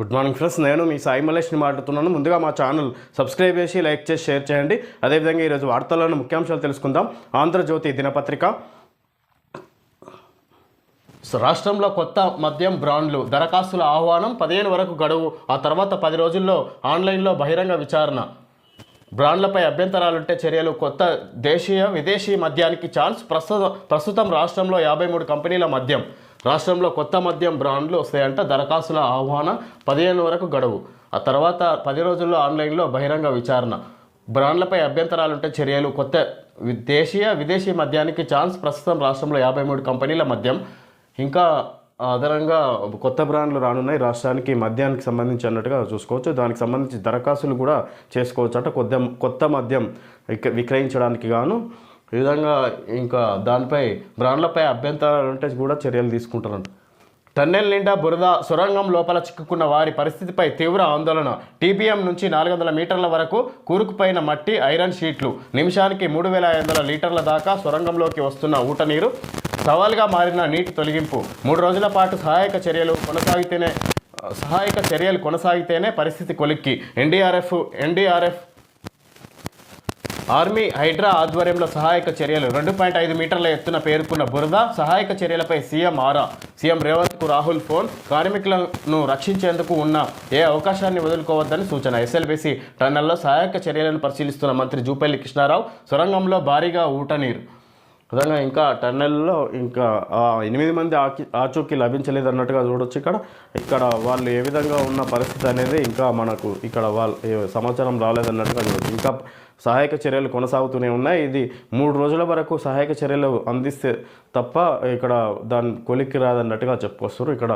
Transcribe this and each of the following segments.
Good morning friends. నేను మీ సాయి మలేష్ని మాట్లాడుతున్నాను. ముందుగా మా ఛానల్ సబ్స్క్రైబ్ చేసి లైక్ చేసి షేర్ చేయండి. అదేవిధంగా ఈరోజు వార్తల్లోని ముఖ్యాంశాలు తెలుసుకుందాం. ఆంధ్రజ్యోతి దినపత్రిక. రాష్ట్రంలో కొత్త మద్యం బ్రాండ్లు దరఖాస్తుల ఆహ్వానం పదిహేను వరకు గడువు. ఆ తర్వాత పది రోజుల్లో ఆన్లైన్లో బహిరంగ విచారణ. బ్రాండ్లపై అభ్యంతరాలుంటే చర్యలు కొత్త దేశీయ విదేశీ మద్యానికి ఛాన్స్. ప్రస్తుత ప్రస్తుతం రాష్ట్రంలో యాభై మూడు కంపెనీల మద్యం. రాష్ట్రంలో కొత్త మద్యం బ్రాండ్లు వస్తాయంట. దరఖాస్తుల ఆహ్వాన పదిహేను వరకు గడువు. ఆ తర్వాత పది రోజుల్లో ఆన్లైన్లో బహిరంగ విచారణ. బ్రాండ్లపై అభ్యంతరాలుంటే చర్యలు. కొత్త వి- దేశీయ విదేశీ మద్యానికి ఛాన్స్. ప్రస్తుతం రాష్ట్రంలో యాభై మూడు కంపెనీల మద్యం. ఇంకా అదనంగా కొత్త బ్రాండ్లు రానున్నాయి. రాష్ట్రానికి మద్యానికి సంబంధించి అన్నట్టుగా చూసుకోవచ్చు. దానికి సంబంధించి దరఖాస్తులు కూడా చేసుకోవచ్చు అంటే కొత్త కొత్త మద్యం విక్ర విక్రయించడానికి గాను ఈ విధంగా ఇంకా దానిపై బ్రాండ్లపై అభ్యంతరాలు ఉంటే కూడా చర్యలు తీసుకుంటారంట. టన్నెల్ నిండా బురద సొరంగం లోపల చిక్కుకున్న వారి పరిస్థితిపై తీవ్ర ఆందోళన. టీబీఎం నుంచి నాలుగు వందల మీటర్ల వరకు కూరుకుపోయిన మట్టి ఐరన్ షీట్లు. నిమిషానికి మూడు వేల ఐదు వందల లీటర్ల దాకా సొరంగంలోకి వస్తున్న ఊట నీరు సవాల్గా మారిన నీటి తొలగింపు. మూడు రోజుల పాటు సహాయక చర్యలు కొనసాగితేనే సహాయక చర్యలు కొనసాగితేనే పరిస్థితి కొలిక్కి. ఎన్డీఆర్ఎఫ్ ఎన్డీఆర్ఎఫ్ ఆర్మీ హైడ్రా ఆధ్వర్యంలో సహాయక చర్యలు. రెండు పాయింట్ ఐదు మీటర్ల ఎత్తున పేర్కొన్న బురద సహాయక చర్యలపై సీఎం ఆరా. సీఎం రేవంత్కు రాహుల్ ఫోన్. కార్మికులను రక్షించేందుకు ఉన్న ఏ అవకాశాన్ని వదులుకోవద్దని సూచన. ఎస్ఎల్బీసీ టన్నెల్లో సహాయక చర్యలను పరిశీలిస్తున్న మంత్రి జూపల్లి కృష్ణారావు సొరంగంలో భారీగా ఊటనీరు. విధంగా ఇంకా టన్నెల్లో ఇంకా ఎనిమిది మంది ఆకి ఆచూకీ లభించలేదు అన్నట్టుగా చూడొచ్చు ఇక్కడ. ఇక్కడ వాళ్ళు ఏ విధంగా ఉన్న పరిస్థితి అనేది ఇంకా మనకు ఇక్కడ వాళ్ళ సమాచారం రాలేదన్నట్టుగా చూడొచ్చు. ఇంకా సహాయక చర్యలు కొనసాగుతూనే ఉన్నాయి. ఇది మూడు రోజుల వరకు సహాయక చర్యలు అందిస్తే తప్ప ఇక్కడ దాని కొలిక్కి రాదన్నట్టుగా చెప్పుకొస్తారు ఇక్కడ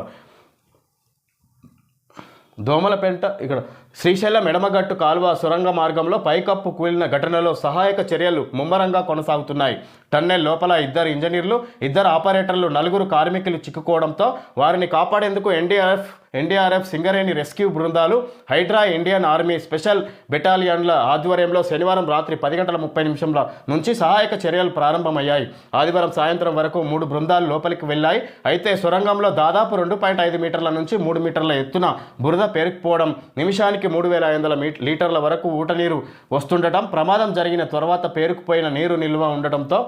దోమలపెంట ఇక్కడ శ్రీశైలం ఎడమగట్టు కాలువ సొరంగ మార్గంలో పైకప్పు కూలిన ఘటనలో సహాయక చర్యలు ముమ్మరంగా కొనసాగుతున్నాయి. టన్నెల్ లోపల ఇద్దరు ఇంజనీర్లు ఇద్దరు ఆపరేటర్లు నలుగురు కార్మికులు చిక్కుకోవడంతో వారిని కాపాడేందుకు ఎన్డీఆర్ఎఫ్ ఎన్డీఆర్ఎఫ్ సింగరేణి రెస్క్యూ బృందాలు హైడ్రా ఇండియన్ ఆర్మీ స్పెషల్ బెటాలియన్ల ఆధ్వర్యంలో శనివారం రాత్రి పది గంటల ముప్పై నిమిషంల నుంచి సహాయక చర్యలు ప్రారంభమయ్యాయి. ఆదివారం సాయంత్రం వరకు మూడు బృందాలు లోపలికి వెళ్ళాయి. అయితే సొరంగంలో దాదాపు రెండు పాయింట్ ఐదు మీటర్ల నుంచి మూడు మీటర్ల ఎత్తున బురద పేరుకుపోవడం నిమిషానికి మూడు వేల ఐదు వందల లీటర్ల వరకు ఊట నీరు వస్తుండటం ప్రమాదం జరిగిన తర్వాత పేరుకుపోయిన నీరు నిల్వ ఉండటంతో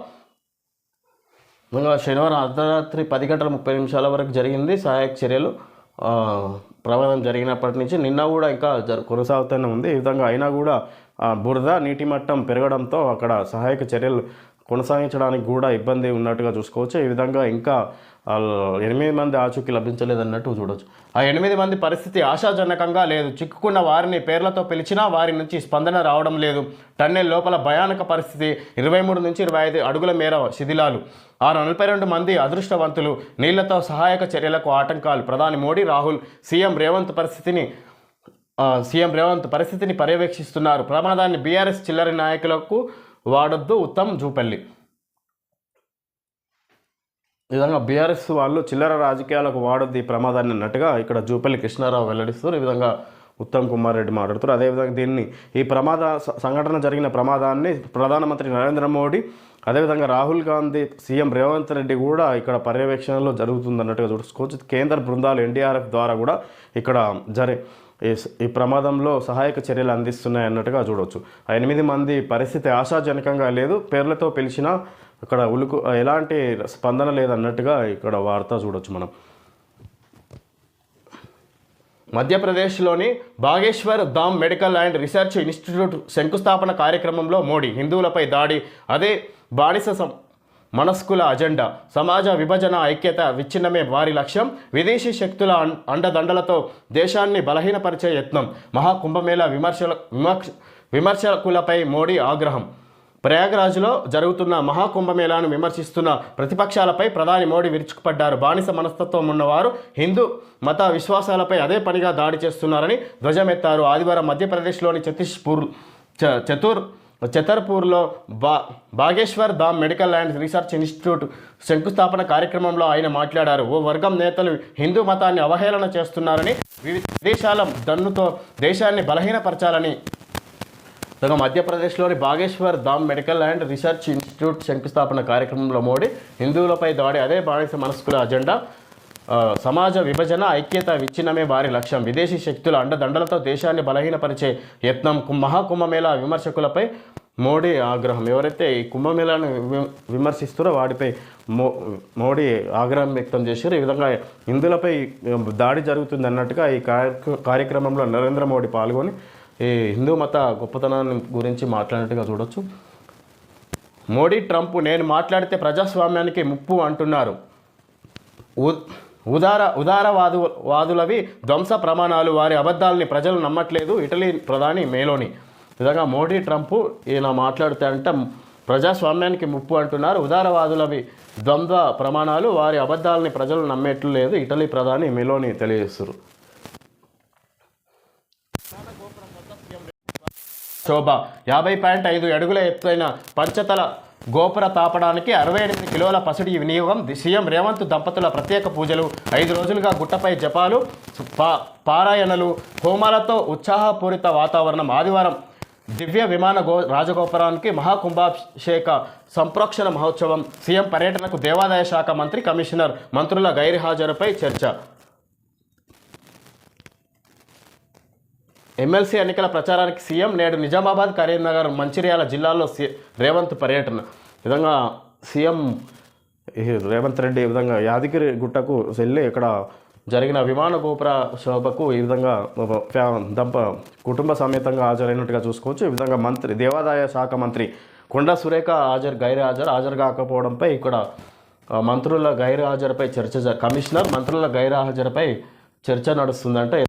ఇంకా శనివారం అర్ధరాత్రి పది గంటల ముప్పై నిమిషాల వరకు జరిగింది సహాయక చర్యలు. ప్రమాదం జరిగినప్పటి నుంచి నిన్న కూడా ఇంకా జరు కొనసాగుతూనే ఉంది. ఈ విధంగా అయినా కూడా బురద నీటి మట్టం పెరగడంతో అక్కడ సహాయక చర్యలు కొనసాగించడానికి కూడా ఇబ్బంది ఉన్నట్టుగా చూసుకోవచ్చు. ఈ విధంగా ఇంకా ఎనిమిది మంది ఆచూకీ లభించలేదన్నట్టు చూడొచ్చు. ఆ ఎనిమిది మంది పరిస్థితి ఆశాజనకంగా లేదు. చిక్కుకున్న వారిని పేర్లతో పిలిచినా వారి నుంచి స్పందన రావడం లేదు. టన్నెల్ లోపల భయానక పరిస్థితి. ఇరవై మూడు నుంచి ఇరవై ఐదు అడుగుల మేర శిథిలాలు. ఆరు నలభై రెండు మంది అదృష్టవంతులు. నీళ్ళతో సహాయక చర్యలకు ఆటంకాలు. ప్రధాని మోడీ రాహుల్ సీఎం రేవంత్ పరిస్థితిని సీఎం రేవంత్ పరిస్థితిని పర్యవేక్షిస్తున్నారు. ప్రమాదాన్ని బీఆర్ఎస్ చిల్లరి నాయకులకు వాడొద్దు ఉత్తమ్ జూపల్లి. ఈ విధంగా బీఆర్ఎస్ వాళ్ళు చిల్లర రాజకీయాలకు వాడొద్దు ఈ ప్రమాదాన్ని అన్నట్టుగా ఇక్కడ జూపల్లి కృష్ణారావు వెల్లడిస్తారు ఈ విధంగా ఉత్తమ్ కుమార్ రెడ్డి మాట్లాడుతారు అదేవిధంగా దీన్ని ఈ ప్రమాద సంఘటన జరిగిన ప్రమాదాన్ని ప్రధానమంత్రి నరేంద్ర మోడీ అదేవిధంగా రాహుల్ గాంధీ సీఎం రేవంత్ రెడ్డి కూడా ఇక్కడ పర్యవేక్షణలో జరుగుతుందన్నట్టుగా చూసుకోవచ్చు కేంద్ర బృందాలు ఎన్డీఆర్ఎఫ్ ద్వారా కూడా ఇక్కడ జరి ఈ ఈ ప్రమాదంలో సహాయక చర్యలు అందిస్తున్నాయి అన్నట్టుగా చూడవచ్చు ఆ ఎనిమిది మంది పరిస్థితి ఆశాజనకంగా లేదు. పేర్లతో పిలిచినా అక్కడ ఉలుకు ఎలాంటి స్పందన లేదన్నట్టుగా ఇక్కడ వార్త చూడొచ్చు మనం. మధ్యప్రదేశ్లోని Bageshwar Dham medical and research institute శంకుస్థాపన కార్యక్రమంలో మోడీ హిందువులపై దాడి. అదే బానిస సం- మనస్కుల అజెండా. సమాజ విభజన ఐక్యత విచ్ఛిన్నమే వారి లక్ష్యం. విదేశీ శక్తుల అండదండలతో దేశాన్ని బలహీనపరిచే యత్నం. మహాకుంభమేళ విమర్శల విమర్శ విమర్శకులపై మోడీ ఆగ్రహం. ప్రయాగరాజ్లో జరుగుతున్న మహాకుంభమేళాను విమర్శిస్తున్న ప్రతిపక్షాలపై ప్రధాని మోడీ విరుచుకుపడ్డారు. బానిస మనస్తత్వం ఉన్నవారు హిందూ మత విశ్వాసాలపై అదే పనిగా దాడి చేస్తున్నారని ధ్వజమెత్తారు. ఆదివారం మధ్యప్రదేశ్లోని ఛత్తీస్పూర్ చ- చతుర్ చతర్పూర్లో బా Bageshwar Dham medical and research institute శంకుస్థాపన కార్యక్రమంలో ఆయన మాట్లాడారు. ఓ వర్గం నేతలు హిందూ మతాన్ని అవహేళన చేస్తున్నారని వివిధ దేశాల దన్నుతో దేశాన్ని బలహీనపరచాలని ఇక మధ్యప్రదేశ్లోని Bageshwar Dham medical and research institute శంకుస్థాపన కార్యక్రమంలో మోడీ హిందువులపై దాడి అదే బానిస మనస్కుల అజెండా సమాజ విభజన ఐక్యత విచ్ఛిన్నమే వారి లక్ష్యం. విదేశీ శక్తుల అండదండలతో దేశాన్ని బలహీనపరిచే యత్నం. మహాకుంభమేళ విమర్శకులపై మోడీ ఆగ్రహం. ఎవరైతే ఈ కుంభమేళాను విమర్శిస్తారో వాడిపై మో మోడీ ఆగ్రహం వ్యక్తం చేశారు. ఈ విధంగా హిందువులపై దాడి జరుగుతుంది అన్నట్టుగా ఈ కార్యక్రమంలో నరేంద్ర మోడీ పాల్గొని ఈ హిందూ మత గొప్పతనాన్ని గురించి మాట్లాడినట్టుగా చూడొచ్చు. మోడీ ట్రంప్ నేను మాట్లాడితే ప్రజాస్వామ్యానికి ముప్పు అంటున్నారు. ఉదార ఉదారవాదు వాదులవి ధ్వంస ప్రమాణాలు. వారి అబద్ధాలని ప్రజలు నమ్మట్లేదు. ఇటలీ ప్రధాని మేలోని. విధంగా మోడీ ట్రంప్ ఈయన మాట్లాడితే అంటే ప్రజాస్వామ్యానికి ముప్పు అంటున్నారు. ఉదారవాదులవి ద్వంద్వ ప్రమాణాలు. వారి అబద్ధాలని ప్రజలు నమ్మేట్లు లేదు ఇటలీ ప్రధాని మెలోని తెలియజేస్తారు శోభ. యాభై పాయింట్ ఐదు అడుగుల ఎత్తైన పంచతల గోపుర తాపడానికి అరవై ఎనిమిది కిలోల పసిడి వినియోగం. సీఎం రేవంత్ దంపతుల ప్రత్యేక పూజలు. ఐదు రోజులుగా గుట్టపై జపాలు పా పారాయణలు హోమాలతో ఉత్సాహపూరిత వాతావరణం. ఆదివారం దివ్య విమాన గో రాజగోపురానికి మహాకుంభాభిషేక సంప్రోక్షణ మహోత్సవం. సీఎం పర్యటనకు దేవాదాయ శాఖ మంత్రి కమిషనర్ మంత్రుల గైర్హాజరుపై చర్చ. ఎమ్మెల్సీ ఎన్నికల ప్రచారానికి సీఎం నేడు నిజామాబాద్ కరీంనగర్ మంచిర్యాల జిల్లాల్లో రేవంత్ పర్యటన. విధంగా సీఎం రేవంత్ రెడ్డి ఈ విధంగా యాదగిరి గుట్టకు వెళ్ళి ఇక్కడ జరిగిన విమాన గోపుర శోభకు ఈ విధంగా దంప కుటుంబ సమేతంగా హాజరైనట్టుగా చూసుకోవచ్చు. ఈ విధంగా మంత్రి దేవాదాయ శాఖ మంత్రి కొండ సురేఖ హాజరు గైర్ హాజరు హాజరు కాకపోవడంపై ఇక్కడ మంత్రుల గైర్ హాజరుపై చర్చ కమిషనర్ మంత్రుల గైర్ హాజరుపై చర్చ నడుస్తుందంటే.